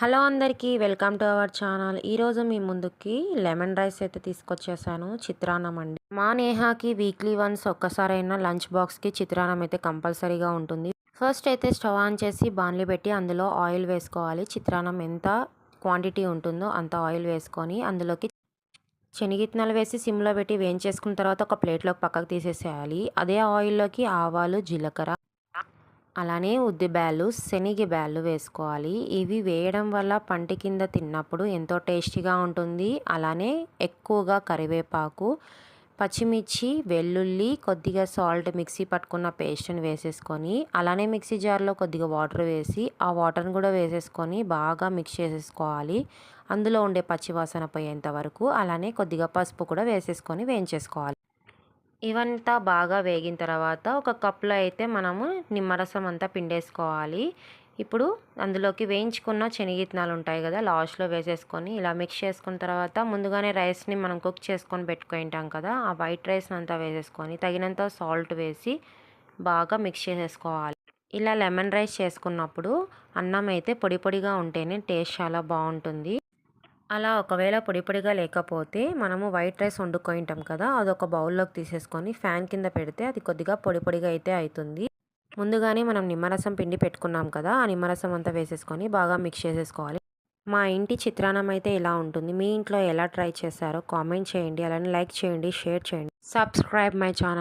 Hello అందరికీ welcome to our channel. ఈరోజు మీ ముందుకి లెమన్ రైస్ అయితే తీసుకొచ్చేసాను. చిత్రాన్నం అండి. మా నేహాకి వీక్లీ వన్స్ ఒక్కసారైనా లంచ్ బాక్స్కి చిత్రాన్నం అయితే కంపల్సరీగా ఉంటుంది. ఫస్ట్ అయితే స్టవ్ ఆన్ చేసి బాన్లీ పెట్టి అందులో ఆయిల్ వేసుకోవాలి. చిత్రాన్నం ఎంత క్వాంటిటీ ఉంటుందో అంత ఆయిల్ వేసుకొని అందులోకి శనగిత్తనాలు వేసి సిమ్లో పెట్టి వేయించేసుకున్న తర్వాత ఒక ప్లేట్లోకి పక్కకు తీసేసేయాలి. అదే ఆయిల్లోకి ఆవాలు జీలకర్ర అలానే ఉద్ది బ్యాళ్ళు శనగ బ్యాళ్ళు వేసుకోవాలి. ఇవి వేయడం వల్ల పంటి కింద తిన్నప్పుడు ఎంతో టేస్టీగా ఉంటుంది. అలానే ఎక్కువగా కరివేపాకు పచ్చిమిర్చి వెల్లుల్లి కొద్దిగా సాల్ట్ మిక్సీ పట్టుకున్న పేస్ట్ని వేసేసుకొని అలానే మిక్సీ జార్లో కొద్దిగా వాటర్ వేసి ఆ వాటర్ని కూడా వేసేసుకొని బాగా మిక్స్ చేసేసుకోవాలి. అందులో ఉండే పచ్చివాసన పోయేంత వరకు అలానే కొద్దిగా పసుపు కూడా వేసేసుకొని వేయించేసుకోవాలి. ఇవంతా బాగా వేగిన తర్వాత ఒక కప్లో అయితే మనము నిమ్మరసం అంతా పిండేసుకోవాలి. ఇప్పుడు అందులోకి వేయించుకున్న శనగిత్తనాలు ఉంటాయి కదా లాస్ట్లో వేసేసుకొని ఇలా మిక్స్ చేసుకున్న తర్వాత ముందుగానే రైస్ని మనం కుక్ చేసుకొని పెట్టుకుంటాం కదా ఆ వైట్ రైస్ని అంతా వేసేసుకొని తగినంత సాల్ట్ వేసి బాగా మిక్స్ చేసేసుకోవాలి. ఇలా లెమన్ రైస్ చేసుకున్నప్పుడు అన్నం అయితే పొడి పొడిగా ఉంటేనే టేస్ట్ చాలా బాగుంటుంది. అలా ఒకవేళ పొడి పొడిగా లేకపోతే మనము వైట్ రైస్ వండుకుంటాం కదా అదొక బౌల్లోకి తీసేసుకొని ఫ్యాన్ కింద పెడితే అది కొద్దిగా పొడి పొడిగా అయితే అవుతుంది ముందుగానే మనం నిమ్మరసం పిండి పెట్టుకున్నాం కదా ఆ నిమ్మరసం అంతా వేసేసుకొని బాగా మిక్స్ చేసేసుకోవాలి. మా ఇంటి చిత్రాన్నం అయితే ఇలా ఉంటుంది. మీ ఇంట్లో ఎలా ట్రై చేశారో కామెంట్ చేయండి. అలానే లైక్ చేయండి షేర్ చేయండి. Subscribe my channel.